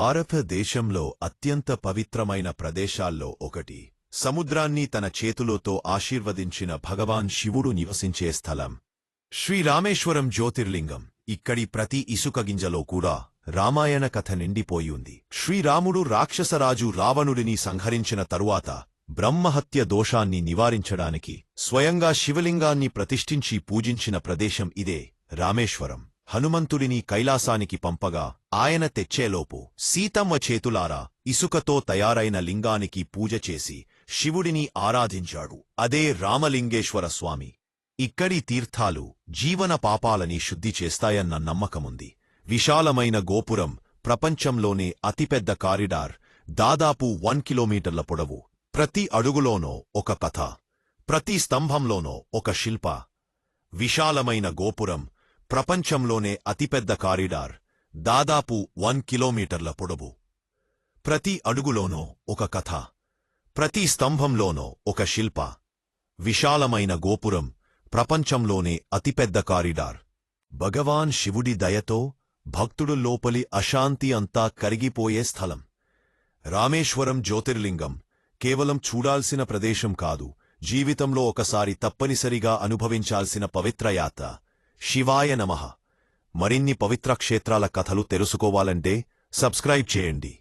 భారతదేశంలో అత్యంత పవిత్రమైన ప్రదేశాల్లో ఒకటి. సముద్రాన్ని తన చేతులతో ఆశీర్వదించిన భగవాన్ శివుడు నివసించే స్థలం. శ్రీరామేశ్వరం జ్యోతిర్లింగం. ఇక్కడి ప్రతి ఇసుక గింజలో కూడా రామాయణ కథ నిండిపోయి ఉంది. శ్రీరాముడు రాక్షసరాజు రావణుడిని సంహరించిన తరువాత బ్రహ్మహత్య దోషాన్ని నివారించడానికి స్వయంగా శివలింగాన్ని ప్రతిష్ఠించి పూజించిన ప్రదేశం ఇదే రామేశ్వరం. హనుమంతుడిని కైలాసానికి పంపగా ఆయన తెచ్చేలోపు సీతమ్మ చేతులారా ఇసుకతో తయారైన లింగానికి పూజ చేసి శివుడిని ఆరాధించాడు. అదే రామలింగేశ్వర స్వామి. ఇక్కడి తీర్థాలు జీవన పాపాలని శుద్ధి చేస్తాయన్న నమ్మకముంది. విశాలమైన గోపురం ప్రపంచంలోనే అతిపెద్ద కారిడార్ దాదాపు వన్ కిలోమీటర్ల పొడవు. ప్రతి అడుగులోనో ఒక కథ. ప్రతి స్తంభంలోనో ఒక శిల్ప. విశాలమైన గోపురం ప్రపంచంలోనే అతిపెద్ద కారిడార్ దాదాపు వన్ కిలోమీటర్ల పొడవు. ప్రతి అడుగులోనో ఒక కథ ప్రతి స్తంభంలోనో ఒక శిల్ప విశాలమైన గోపురం ప్రపంచంలోనే అతిపెద్ద కారిడార్. భగవాన్ శివుడి దయతో భక్తుడు లోపలి అశాంతి అంతా కరిగిపోయే స్థలం. రామేశ్వరం జ్యోతిర్లింగం కేవలం చూడాల్సిన ప్రదేశం కాదు జీవితంలో ఒకసారి తప్పనిసరిగా అనుభవించాల్సిన పవిత్ర యాత్ర శివాయ నమః. మరిన్ని పవిత్ర క్షేత్రాల కథలు తెలుసుకోవాలంటే సబ్స్క్రైబ్ చేయండి.